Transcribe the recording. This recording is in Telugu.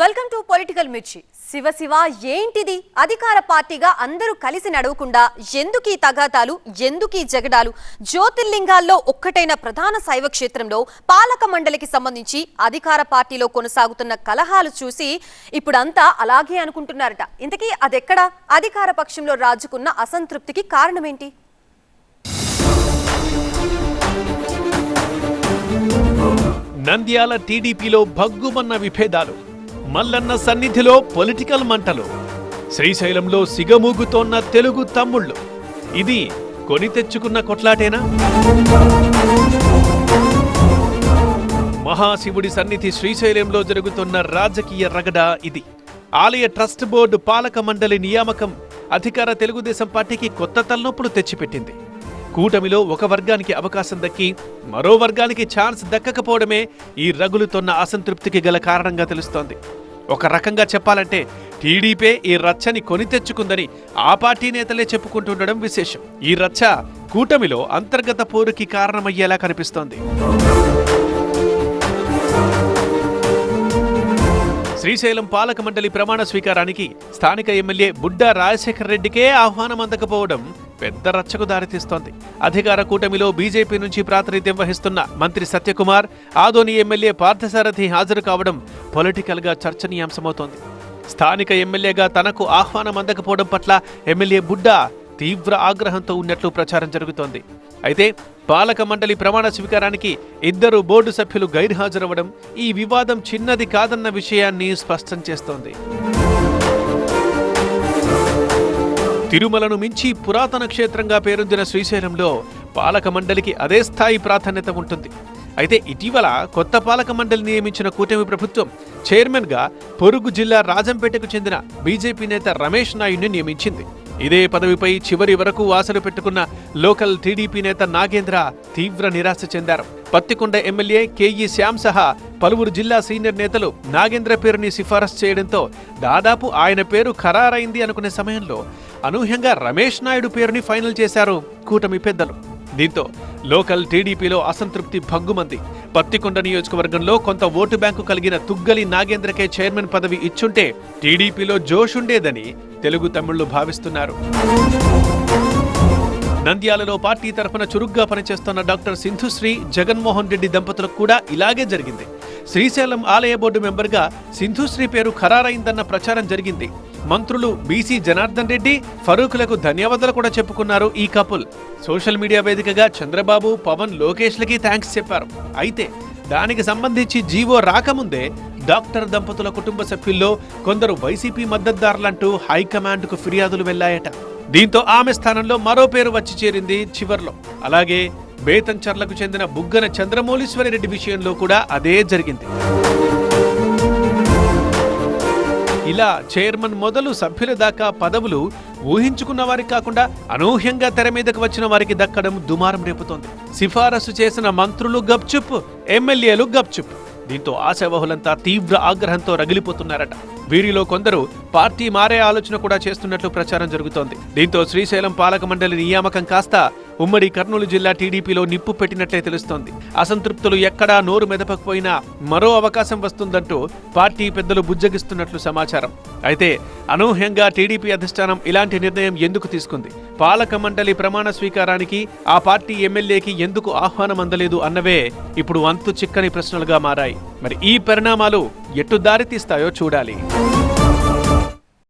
వెల్కమ్ టు పొలిటికల్ మిర్చి శివ శివ ఏంటిది? అధికార పార్టీగా అందరూ కలిసి నడవకుండా ఎందుకీ తగాదాలు ఎందుకీ జగడాలు? జ్యోతిర్లింగాల్లో ఒక్కటైన ప్రధాన శైవ క్షేత్రంలో పాలక మండలికి సంబంధించి అధికార పార్టీలో కొనసాగుతున్న కలహాలు చూసి ఇప్పుడంతా అలాగే అనుకుంటున్నారట. ఇంతకీ అదెక్కడ? అధికార పక్షంలో రాజుకున్న అసంతృప్తికి కారణమేంటి? నంద్యాల టీడీపీలో భగ్గుమన్న విభేదాలు. మల్లన్న సన్నిధిలో పొలిటికల్ మంటలు. శ్రీశైలంలో సిగమూగుతోన్న తెలుగు తమ్ముళ్ళు. ఇది కొని తెచ్చుకున్న కొట్లాటేనా? మహాశివుడి సన్నిధి శ్రీశైలంలో జరుగుతున్న రాజకీయ రగడ ఇది. ఆలయ ట్రస్ట్ బోర్డు పాలక మండలి నియామకం అధికార తెలుగుదేశం పార్టీకి కొత్త తలనొప్పులు తెచ్చిపెట్టింది. కూటమిలో ఒక వర్గానికి అవకాశం దక్కి మరో వర్గానికి ఛాన్స్ దక్కకపోవడమే ఈ రగులుతోన్న అసంతృప్తికి గల కారణంగా తెలుస్తోంది. ఒక రకంగా చెప్పాలంటే టీడీపీ ఈ రచ్చని కొని తెచ్చుకుందని ఆ పార్టీ నేతలే చెప్పుకుంటుండడం విశేషం. ఈ రచ్చ కూటమిలో అంతర్గత పోరుకి కారణమయ్యేలా కనిపిస్తోంది. శ్రీశైలం పాలక మండలి ప్రమాణ స్వీకారానికి స్థానిక ఎమ్మెల్యే బుడ్డా రాజశేఖర్ రెడ్డికే ఆహ్వానం అందకపోవడం పెద్ద రచ్చకు దారితీస్తోంది. అధికార కూటమిలో బీజేపీ నుంచి ప్రాతినిధ్యం వహిస్తున్న మంత్రి సత్యకుమార్ ఆదోని ఎమ్మెల్యే పార్థసారథి హాజరు కావడం పొలిటికల్గా చర్చనీయాంశమవుతోంది. స్థానిక ఎమ్మెల్యేగా తనకు ఆహ్వానం అందకపోవడం పట్ల ఎమ్మెల్యే బుడ్డా తీవ్ర ఆగ్రహంతో ఉన్నట్లు ప్రచారం జరుగుతోంది. అయితే పాలక మండలి ప్రమాణ స్వీకారానికి ఇద్దరు బోర్డు సభ్యులు గైర్హాజరవ్వడం ఈ వివాదం చిన్నది కాదన్న విషయాన్ని స్పష్టం చేస్తోంది. తిరుమలను మించి పురాతన క్షేత్రంగా పేరొందిన శ్రీశైలంలో పాలక మండలికి అదే స్థాయి ప్రాధాన్యత ఉంటుంది. అయితే ఇటీవల కొత్త పాలక మండలి నియమించిన కూటమి ప్రభుత్వం చైర్మన్గా పొరుగు జిల్లా రాజంపేటకు చెందిన బీజేపీ నేత రమేష్ నాయుడిని నియమించింది. ఇదే పదవిపై చివరి వరకు ఆశలు పెట్టుకున్న లోకల్ టీడీపీ నేత నాగేంద్ర తీవ్ర నిరాశ చెందారు. పత్తికొండ ఎమ్మెల్యే కేఈ శ్యామ్ సహా పలువురు జిల్లా సీనియర్ నేతలు నాగేంద్ర పేరుని సిఫారసు చేయడంతో దాదాపు ఆయన పేరు ఖరారైంది అనుకునే సమయంలో అనూహ్యంగా రమేష్ నాయుడు పేరుని ఫైనల్ చేశారు కూటమి పెద్దలు. దీంతో లోకల్ టీడీపీలో అసంతృప్తి భగ్గుమంది పత్తికొండ నియోజకవర్గంలో కొంత ఓటు బ్యాంకు కలిగిన తుగ్గలి నాగేంద్రకే చైర్మన్ పదవి ఇచ్చుంటే టీడీపీలో జోష్ ఉండేదని తెలుగు తమిళ్ళు భావిస్తున్నారు. నంద్యాలలో పార్టీ తరఫున చురుగ్గా పనిచేస్తున్న డాక్టర్ సింధుశ్రీ జగన్మోహన్ రెడ్డి దంపతులకు కూడా ఇలాగే జరిగింది. శ్రీశైలం ఆలయ బోర్డు మెంబర్గా సింధుశ్రీ పేరు ఖరారైందన్న ప్రచారం జరిగింది. మంత్రులు బీసీ జనార్దన్ రెడ్డి ఫరూక్లకు ధన్యవాదాలు కూడా చెప్పుకున్నారు ఈ కపుల్. సోషల్ మీడియా వేదికగా చంద్రబాబు పవన్ లోకేష్లకి థ్యాంక్స్ చెప్పారు. అయితే దానికి సంబంధించి జీవో రాకముందే డాక్టర్ దంపతుల కుటుంబ సభ్యుల్లో కొందరు వైసీపీ మద్దతుదారులంటూ హైకమాండ్కు ఫిర్యాదులు వెళ్ళాయట. దీంతో ఆమె స్థానంలో మరో పేరు వచ్చి చేరింది చివర్లో. అలాగే బేతంచర్లకు చెందిన బుగ్గన చంద్రమౌళీశ్వరి రెడ్డి విషయంలో కూడా అదే జరిగింది. ఇలా చైర్మన్ మొదలు సభ్యుల దాకా పదవులు ఊహించుకున్న వారికి కాకుండా అనూహ్యంగా తెర మీదకు వచ్చిన వారికి దక్కడం దుమారం రేపుతోంది. సిఫారసు చేసిన మంత్రులు గప్చుప్ ఎమ్మెల్యేలు గప్చుప్. దీంతో ఆశావహులంతా తీవ్ర ఆగ్రహంతో రగిలిపోతున్నారట. వీరిలో కొందరు పార్టీ మారే ఆలోచన కూడా చేస్తున్నట్లు ప్రచారం జరుగుతోంది. దీంతో శ్రీశైలం పాలక మండలి నియామకం కాస్త ఉమ్మడి కర్నూలు జిల్లా టీడీపీలో నిప్పు పెట్టినట్లే తెలుస్తోంది. అసంతృప్తులు ఎక్కడా నోరు మెదపకపోయినా మరో అవకాశం వస్తుందంటూ పార్టీ పెద్దలు బుజ్జగిస్తున్నట్లు సమాచారం. అయితే అనూహ్యంగా టీడీపీ అధిష్టానం ఇలాంటి నిర్ణయం ఎందుకు తీసుకుంది? పాలక మండలి ప్రమాణ స్వీకారానికి ఆ పార్టీ ఎమ్మెల్యేకి ఎందుకు ఆహ్వానం అందలేదు అన్నవే ఇప్పుడు అంతు చిక్కని ప్రశ్నలుగా మారాయి. మరి ఈ పరిణామాలు ఎటు దారితీస్తాయో చూడాలి.